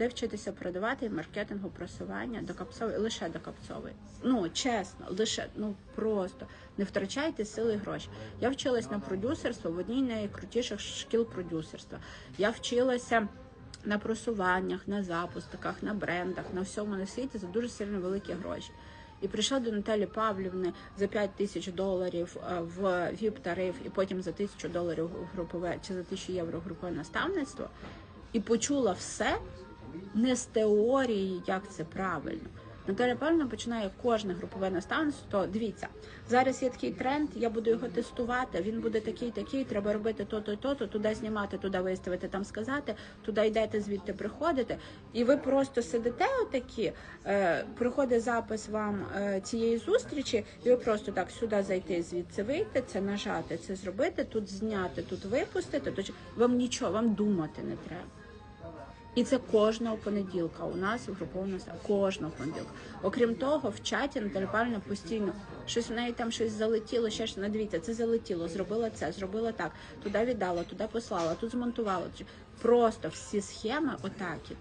де вчитися продавати маркетингу, просування, докапцовий, лише докапцовий. Ну чесно, лише ну просто не втрачайте сили і гроші. Я вчилась на продюсерство в одній з найкрутіших шкіл продюсерства. Я вчилася. На просуваннях, на запусках, на брендах, на всьому на світі за дуже сильно великі гроші. І прийшла до Наталі Павлівни за 5 тисяч доларів е, в ВІП-тариф, і потім за тисячу доларів групове чи за тисячу євро групове наставництво, і почула все не з теорії, як це правильно. Наталя Павлівна починає кожне групове наставництво. Дивіться, зараз є такий тренд, я буду його тестувати. Він буде такий, такий. Треба робити то-то, то-то, туди знімати, туди виставити, там сказати, туди йдете, звідти приходите. І ви просто сидите отакі, е, приходить запис вам е, цієї зустрічі, і ви просто так сюди зайти, звідси вийти, це нажати, це зробити, тут зняти, тут випустити. То вам нічого, вам думати не треба. І це кожного понеділка у нас в груповому наставі. Кожного понеділка. Окрім того, в чаті Наталя Павлівна постійно щось в неї там щось залетіло, ще ж надивіться, це залетіло, зробила це, зробила так, туди віддала, туди послала, тут змонтувала. Просто всі схеми отакі.